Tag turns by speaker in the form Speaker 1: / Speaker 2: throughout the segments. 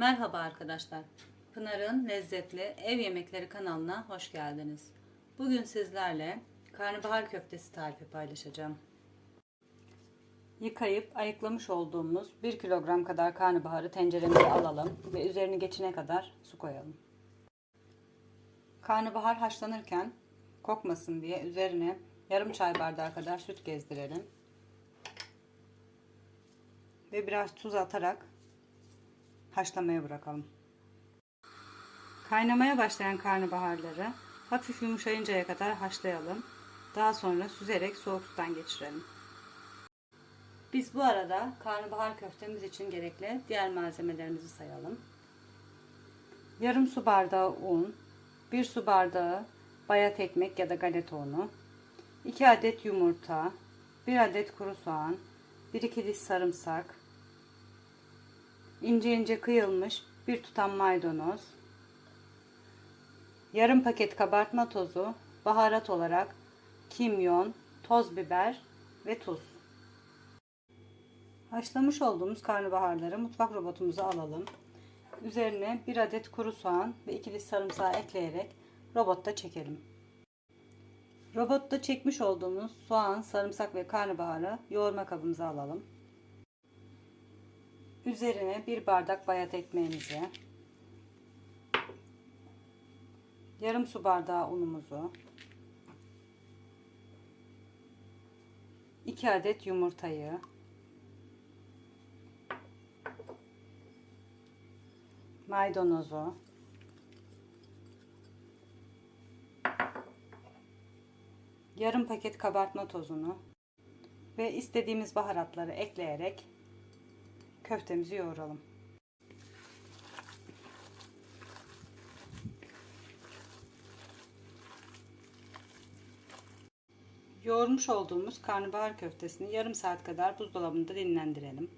Speaker 1: Merhaba arkadaşlar. Pınar'ın lezzetli ev yemekleri kanalına hoş geldiniz. Bugün sizlerle karnabahar köftesi tarifi paylaşacağım. Yıkayıp ayıklamış olduğumuz 1 kilogram kadar karnabaharı tenceremize alalım ve üzerini geçine kadar su koyalım. Karnabahar haşlanırken kokmasın diye üzerine yarım çay bardağı kadar süt gezdirelim. Ve biraz tuz atarak haşlamaya bırakalım. Kaynamaya başlayan karnabaharları hafif yumuşayıncaya kadar haşlayalım. Daha sonra süzerek soğuk sudan geçirelim. Biz bu arada karnabahar köftemiz için gerekli diğer malzemelerimizi sayalım. Yarım su bardağı un, 1 su bardağı bayat ekmek ya da galeta unu, 2 adet yumurta, 1 adet kuru soğan, 1-2 diş sarımsak, ince ince kıyılmış bir tutam maydanoz, yarım paket kabartma tozu, baharat olarak kimyon, toz biber ve tuz. Haşlamış olduğumuz karnabaharları mutfak robotumuza alalım. Üzerine bir adet kuru soğan ve iki diş sarımsağı ekleyerek robotta çekelim. Robotta çekmiş olduğumuz soğan, sarımsak ve karnabaharı yoğurma kabımıza alalım. Üzerine bir bardak bayat ekmeğimizi, yarım su bardağı unumuzu, 2 adet yumurtayı, maydanozu, yarım paket kabartma tozunu ve istediğimiz baharatları ekleyerek köftemizi yoğuralım. Yoğurmuş olduğumuz karnabahar köftesini yarım saat kadar buzdolabında dinlendirelim.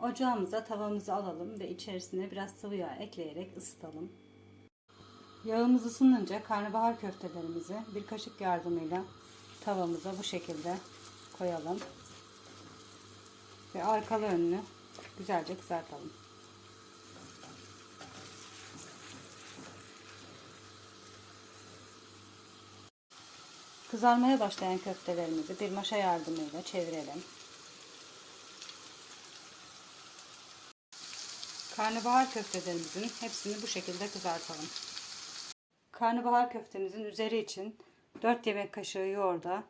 Speaker 1: Ocağımıza tavamızı alalım ve içerisine biraz sıvı yağ ekleyerek ısıtalım. Yağımız ısınınca karnabahar köftelerimizi bir kaşık yardımıyla tavamıza bu şekilde koyalım. Ve arkalı önlü güzelce kızartalım. Kızarmaya başlayan köftelerimizi bir maşa yardımıyla çevirelim. Karnabahar köftelerimizin hepsini bu şekilde kızartalım. Karnabahar köftemizin üzeri için 4 yemek kaşığı yoğurda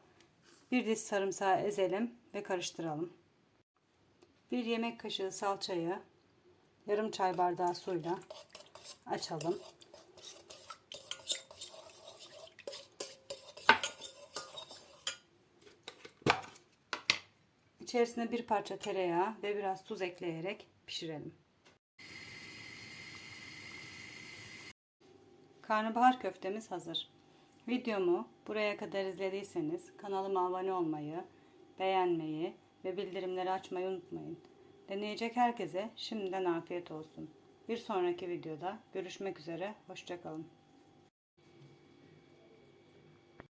Speaker 1: bir diş sarımsağı ezelim ve karıştıralım. 1 yemek kaşığı salçayı yarım çay bardağı suyla açalım. İçerisine bir parça tereyağı ve biraz tuz ekleyerek pişirelim. Karnabahar köftemiz hazır. Videomu buraya kadar izlediyseniz kanalıma abone olmayı, beğenmeyi ve bildirimleri açmayı unutmayın. Deneyecek herkese şimdiden afiyet olsun. Bir sonraki videoda görüşmek üzere. Hoşçakalın.